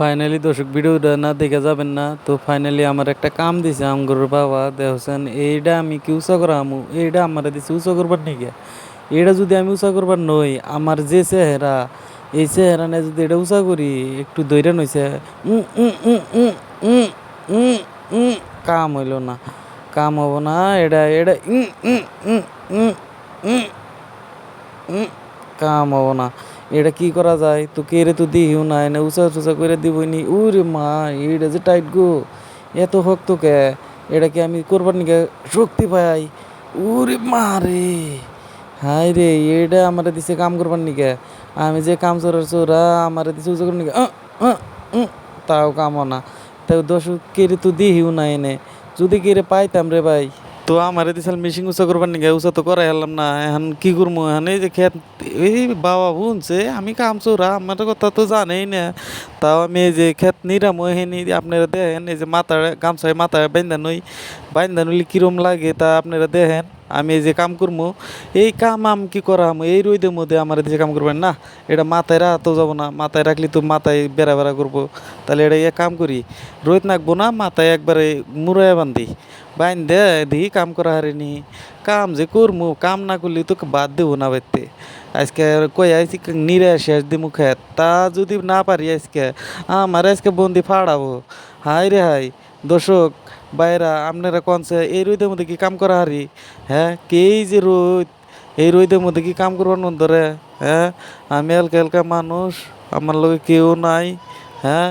Finally দর্শক ভিডিওটা না দেখে যাবেন না তো ফাইনালি আমার একটা কাম দিছে আমগর বাবা দেখছেন এইটা আমি কি উষা করা আমু এইটা আমার দিছে উষা করবার নাকি এটা যদি আমি উষা করবার নই আমার যে চেহারা এই চেহারা নিয়ে যদি এটা উষা করি একটু দৈরা নইছে কাম হইল না কাম হব না এটা এটা কাম হব না এটা কি করা যায়? তো কে রে তো দিহিও না এনে উঁচা টুচা করে দিবই নি। উরে মা এটা যে টাইট গো। এত হক তো কে? এটা কি আমি করবার নিকে শক্তি পাই? উরে মা রে। হাই রে এটা আমার দিছে কাম করবার নিকে। আমি যে কাম চোরার চোরা, আমার দিছে উঁচা করবার নিকে। তাও কামো না। তাও দশ কেড়ে তো দিহিও না। এনে যদি কেড়ে পাইতাম রে ভাই। তো আমারে দিছাল মেশিন উঁচা করবার নিগে, উঁচা তো করাই হলাম না, এখন কি করব এখন এই যে খেত, এই বাবা বুনছে, আমি কাম চোরা আমার কথা তো জানেই না। তাও আমি এই যে খেত নিরাম হেনি আপনারা দেখেন, এই যে মাথায় গামছায় মাথায় বাইন্দা নই বাইন্দা নইলে কীরম লাগে তা আপনারা দেখেন। আমি যে কাম করব এই কাম আম কি করাম? এই রোদের মধ্যে আমার যে কাম করবেন না, এটা মাথায় রাখতেও যাব না, মাথায় রাখলে তো মাথায় বেড়া বেড়া করব। তাহলে এটা এক কাম করি, রোদ নাকবো না, মাথায় একবারে মুড়ায় বান্ধি বাইন দে দিই কাম করা হারিনি কাম যে করমু, কাম না করলে তো বাদ দেবো না বাইতে। আজকে কই আইসি নিরে শেষ দিমু খেত। তা যদি না পারি আজকে, আমার আজকে বন্দি ফাড়াবো। হাই রে হাই দর্শক। বাইরা, আপনারা কনসে এই রোদের মধ্যে কি কাম করা হারি? হ্যাঁ কেই যে রোদ? এই রোদের মধ্যে কি কাম করবার মন ধরে হ্যাঁ আমি এলকা এলকা মানুষ, আমার লগে কেউ নাই হ্যাঁ।